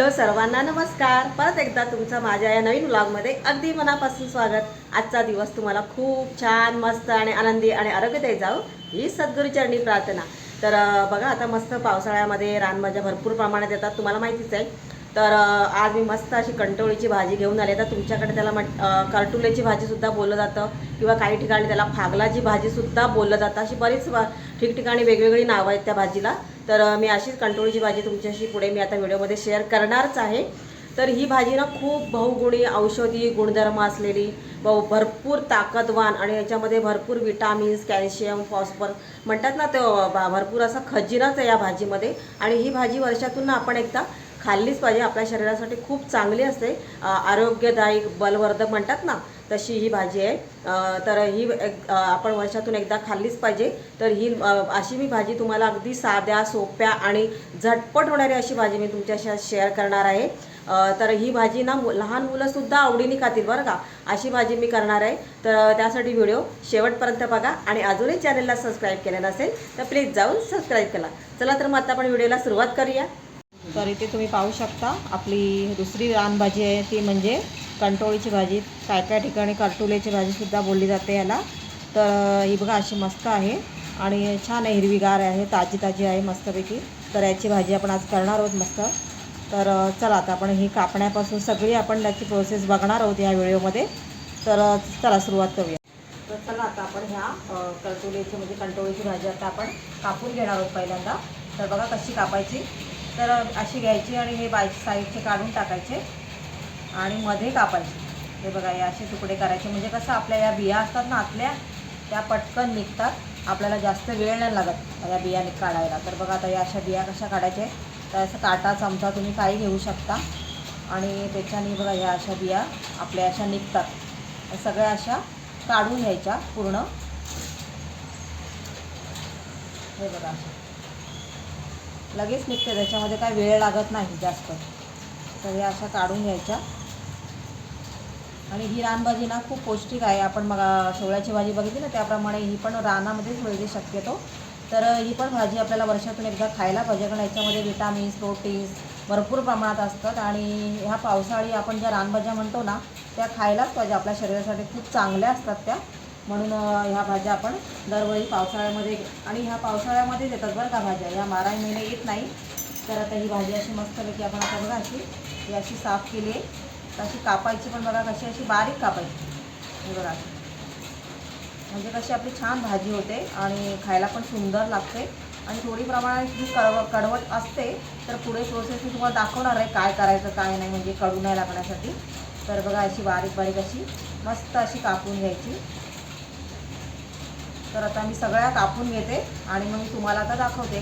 Hello सर्वांना नमस्कार. परत एकदा तुमचं माझ्या या नवीन ब्लॉगमध्ये अगदी मनापासून स्वागत. आजचा दिवस तुम्हाला खूप छान मस्त आणि आनंदी आणि आरोग्यदायी जाऊ ही सद्गुरूचरणी प्रार्थना. तर बघा आता मस्त पावसाळ्यामध्ये रानभाज्या भरपूर प्रमाणात येतात तुम्हाला माहितीच आहे. तर आज मी मस्त अशी कंटोळीची भाजी घेऊन आली. तर तुमच्याकडे त्याला मट करटुल्याची भाजीसुद्धा बोललं जातं किंवा काही ठिकाणी त्याला फागलाची भाजीसुद्धा बोललं जातं. अशी बरीच ठिकठिकाणी वेगवेगळी नावं आहेत त्या भाजीला. तर मी अशीच कंटोळीची भाजी तुमच्याशी पुढे मी आता व्हिडिओमध्ये शेअर करणारच आहे. तर ही भाजी ना खूप बहुगुणी औषधी गुणधर्म असलेली बहु भरपूर ताकदवान आणि याच्यामध्ये भरपूर विटामिन्स कॅल्शियम फॉस्फर म्हणतात ना तो भरपूर असा खजिनाच आहे या भाजीमध्ये. आणि ही भाजी वर्षातून ना आपण एकदा खाल्लीच पाहिजे. आपल्या शरीरासाठी खूप चांगली असते. आरोग्यदायी बलवर्धक म्हणतात ना तशी ही भाजी आहे. तर ही एक- आपण वर्षातून एकदा खाल्लीच पाहिजे. तर ही अशी मी भाजी तुम्हाला अगदी साध्या सोप्या आणि झटपट होणारी अशी भाजी मी तुमच्याशी शेअर करणार आहे. तर ही भाजी ना मु- लहान मुलंसुद्धा आवडीने खातील बरं का. अशी भाजी मी करणार आहे. तर त्यासाठी व्हिडिओ शेवटपर्यंत बघा आणि अजूनही चॅनलला सबस्क्राईब केले नसेल तर प्लीज जाऊन सबस्क्राईब करा. चला तर मग आता आपण व्हिडिओला सुरुवात करूया. तर इथे तुम्ही पाहू शकता आपली दुसरी रानभाजी आहे ती म्हणजे कंटोळीची भाजी काय काय ठिकाणी करटुलेची भाजीसुद्धा बोलली जाते याला. तर ही बघा अशी मस्त आहे. आणि छान आहे हिरवीगार आहे ताजी ताजी आहे मस्तपैकी. तर याची भाजी आपण आज करणार आहोत मस्त. तर चला आता आपण ही कापण्यापासून सगळी आपण त्याची प्रोसेस बघणार आहोत या व्हिडिओमध्ये. तर चला सुरुवात करूया. तर चला आता आपण ह्या अ, म्हणजे कंटोळीची भाजी आता आपण कापून घेणार आहोत पहिल्यांदा. तर बघा कशी कापायची. तर अशी घ्यायची आणि हे बाय साईडचे काढून टाकायचे. आणि मध्ये कापायचे. हे बघा हे असे तुकडे करायचे. म्हणजे कसं आपल्या या बिया असतात ना आतल्या त्या पटकन निघतात. आपल्याला जास्त वेळ नाही लागत या बिया नि- काढायला. तर बघा आता या अशा बिया कशा काढायच्या तर असं काटा चमचा तुम्ही काही घेऊ शकता. आणि त्याच्याने बघा ह्या अशा बिया आपल्या अशा निघतात. सगळ्या अशा काढून घ्यायच्या पूर्ण. हे बघा अशा. लगेच निघते. त्याच्यामध्ये काय वेळ लागत नाही जास्त. तर या अशा काढून घ्यायच्या. आणि ही रानभाजी ना खूप पौष्टिक आहे. आपण मग अं, शेवळ्याची भाजी बघितली ना त्याप्रमाणे ही पण रानामध्येच मिळते शक्यतो. तर ही पण भाजी आपल्याला वर्षातून एकदा खायला पाहिजे. कारण याच्यामध्ये विटामिन्स प्रोटीन्स भरपूर प्रमाणात असतात. आणि ह्या पावसाळी आपण ज्या रानभाज्या म्हणतो ना त्या खायलाच पाहिजे. आपल्या शरीरासाठी खूप चांगल्या असतात त्या. म्हणून ह्या भाज्या आपण दरवेळी पावसाळ्यामध्ये आणि ह्या पावसाळ्यामध्येच येतात बरं का भाज्या. ह्या बारा महिने येत नाही. तर आता ही भाजी अशी मस्तपैकी आपण आता बघा अशी ही अशी साफ केली आहे. तशी कापायची पण बघा कशी अशी बारीक कापायची. हे बघा. म्हणजे कशी आपली छान भाजी होते आणि खायला पण सुंदर लागते. आणि थोडी प्रमाणात जी कडव कडवट असते तर पुढे प्रोसेस मी तुम्हाला दाखवणार आहे काय करायचं काय नाही म्हणजे कडू नाही लागण्यासाठी. तर बघा अशी बारीक बारीक अशी मस्त अशी कापून घ्यायची. तर आता मी सगळ्या कापून घेते आणि मग मी तुम्हाला आता दाखवते.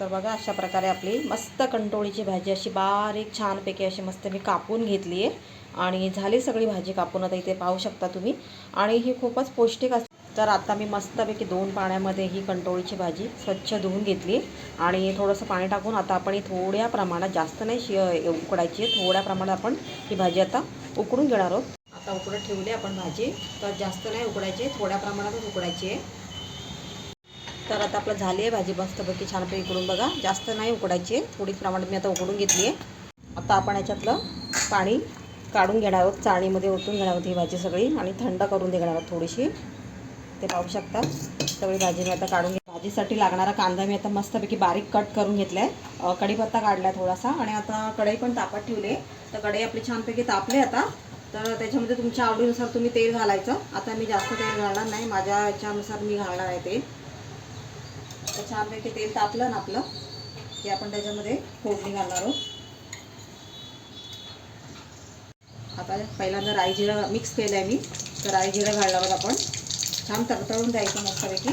तर बघा अशा प्रकारे आपली मस्त कंटोळीची भाजी अशी बारीक छानपैकी अशी मस्त मी कापून घेतली आहे. आणि झाली सगळी भाजी कापून आता इथे पाहू शकता तुम्ही. आणि ही खूपच पौष्टिक असते तर आता मी मस्तपैकी दोन पाण्यामध्ये ही कंटोळीची भाजी स्वच्छ धुवून घेतली. आणि थोडंसं पाणी टाकून आता आपण ही थोड्या प्रमाणात जास्त नाही शि उकडायची आहे. थोड्या प्रमाणात आपण ही भाजी आता उकडून घेणार आहोत. आता उकडत ठेवली आपण भाजी. तर जास्त नाही उकडायची थोड्या प्रमाणातच उकडायची आहे. तर आता आपलं झाली आहे भाजी मस्तपैकी छानपैकी उकडून बघा. जास्त नाही उकडायची आहे थोडी प्रमाणात मी आता उकडून घेतली आहे आता आपण याच्यातलं पाणी काढून घेणार आहोत चाळणीमध्ये ओतून घेणार आहोत ही भाजी सगळी आणि थंड करून देणार आहोत थोडीशी. ते पाहू शकता. सगळी भाजी मी आता काढून घे भाजीसाठी लागणारा कांदा मी आता मस्तपैकी बारीक कट करून घेतला आहे कढीपत्ता काढला आहे थोडासा आणि आता कढई पण तापत ठेवली आहे तर कढई आपली छानपैकी तापली आता. तर त्याच्यामध्ये तुमच्या आवडीनुसार तुम्ही तेल घालायचं. आता मी जास्त तेल घालणार नाही. माझ्या याच्यानुसार मी घालणार आहे तेल. तर छानपैकी तेल तापलं ना आपलं की आपण त्याच्यामध्ये फोडणी घालणार आहोत. आता पहिल्यांदा राई मिक्स केलं आहे मी. तर राई जिरं घालणार आहोत आपण. छान तडतळून द्यायचं मस्तपैकी.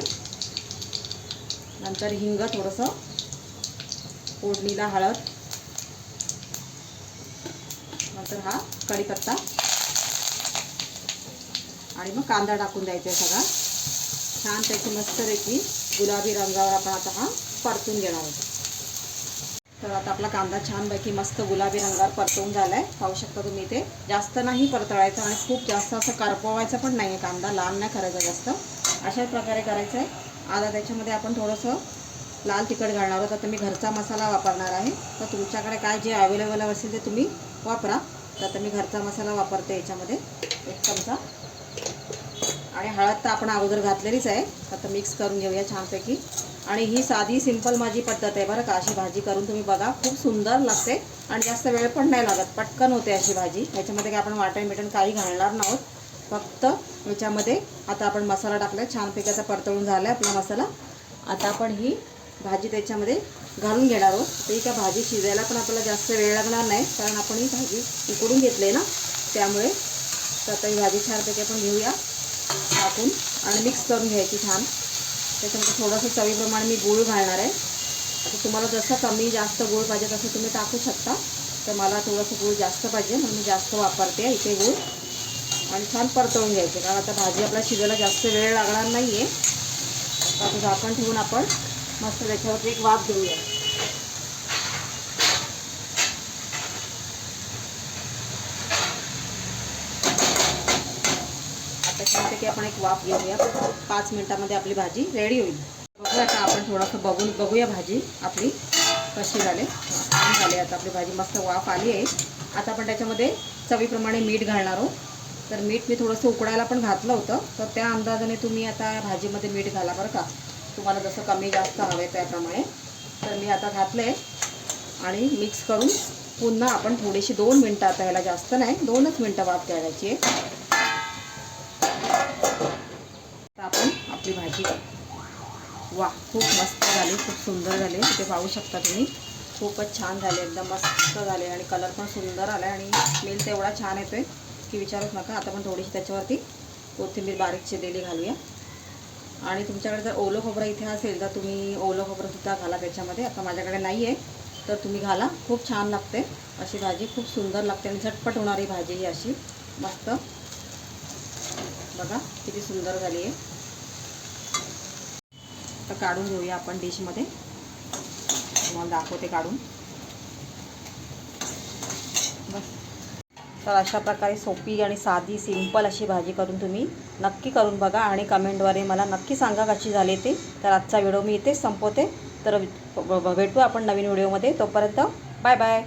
नंतर हिंग थोडंसं फोडणीला हळद. नंतर हा कढीपत्ता. आणि मग कांदा टाकून द्यायचा आहे सगळा. छान त्याची मस्तपैकी. गुलाबी रंगावर आपण आता हा परतून घेणार आहोत. तर आता आपला कांदा छानपैकी मस्त गुलाबी रंगावर परतवून झाला आहे पाहू शकता तुम्ही इथे. जास्त नाही परतळायचं आणि खूप जास्त असं करपवायचं पण नाही आहे कांदा लाल नाही करायचा जास्त. अशाच प्रकारे करायचं आहे आता त्याच्यामध्ये आपण थोडंसं लाल तिखट घालणार आहोत. आता मी घरचा मसाला वापरणार आहे. तर तुमच्याकडे काय जे अवेलेबल असेल ते तुम्ही वापरा. तर आता मी घरचा मसाला वापरते याच्यामध्ये. एक चमचा. आणि हळद तर आपण अगोदर घातलेलीच आहे. आता मिक्स करून घेऊया छानपैकी. आणि ही साधी सिंपल माझी पद्धत आहे बरं का. अशी भाजी करून तुम्ही बघा. खूप सुंदर लागते आणि जास्त वेळ पण नाही लागत. पटकन होते अशी भाजी. याच्यामध्ये काय आपण वाटण मिटण काही घालणार नाहोत. फक्त याच्यामध्ये आता आपण मसाला टाकला छानपैकी आता परतळून झाला आपला मसाला. आता आपण ही भाजी त्याच्यामध्ये घालून घेणार आहोत. तर ही का भाजी शिजायला पण आपल्याला जास्त वेळ लागणार नाही. कारण आपण ही भाजी उकडून घेतली ना. त्यामुळे तर आता ही भाजी छानपैकी आपण घेऊया. टाकून आणि मिक्स करून घ्यायची छान. त्याच्यामध्ये थोडंसं चवीप्रमाणे मी गूळ घालणार आहे. आता तुम्हाला जसं कमी जास्त गूळ पाहिजे तसं तुम्ही टाकू शकता. तर मला थोडंसं गूळ जास्त पाहिजे म्हणून मी जास्त वापरते इथे गूळ. आणि छान परतवून घ्यायचे कारण आता भाजी आपल्या शिजायला जास्त वेळ लागणार नाही आहे आता झाकण ठेवून आपण मस्त त्याच्यावरती एक वाफ देऊया त्याच्यासाठी आपण एक वाफ घेऊया. पाच मिनटामध्ये आपली भाजी रेडी होईल. बघूया आता आपण थोडंसं बघून बघूया भाजी आपली कशी झाले. छान झाली आता आपली भाजी. मस्त वाफ आली आहे. आता आपण त्याच्यामध्ये चवीप्रमाणे मीठ घालणार आहोत. तर मीठ मी थोडंसं उकडायला पण घातलं होतं. तर त्या अंदाजाने तुम्ही आता भाजीमध्ये मीठ घाला बरं का. तुम्हाला जसं कमी जास्त हवे त्याप्रमाणे. तर मी आता घातलं आहे आणि मिक्स करून पुन्हा आपण थोडीशी दोन मिनटं आता ह्याला जास्त नाही दोनच मिनटं वाफ द्यायची आहे आता आपण भाजी. वा खूप मस्त झाली खूप सुंदर झाली. इथे पाहू शकता तुम्ही. खूपच छान झाले एकदम मस्त झाले आणि कलर पण सुंदर आला आणि स्मेल तर एवढा छान येतोय की विचारूच नका. आता पण थोडीशी त्याच्यावरती कोथिंबीर बारीक चिरलेली घालूया. आणि तुमच्याकडे जर ओलं खोबरं इथे असेल तर तुम्ही ओलं खोबरंसुद्धा घाला त्याच्यामध्ये. आता माझ्याकडे नाही आहे तर तुम्ही घाला. खूप छान लागते. अशी भाजी खूप सुंदर लागते आणि झटपट होणारी भाजी ही अशी. मस्त. बघा किती सुंदर झाली आहे तर काढून घेऊया आपण डिशमध्ये. तुम्हाला दाखवते काढून. बस. तर अशा प्रकारे सोपी आणि साधी सिंपल अशी भाजी करून तुम्ही नक्की करून बघा आणि कमेंटद्वारे मला नक्की सांगा कशी झाली ते. तर आजचा व्हिडिओ मी इथेच संपवते. तर भेटू आपण नवीन व्हिडिओमध्ये. तोपर्यंत बाय बाय.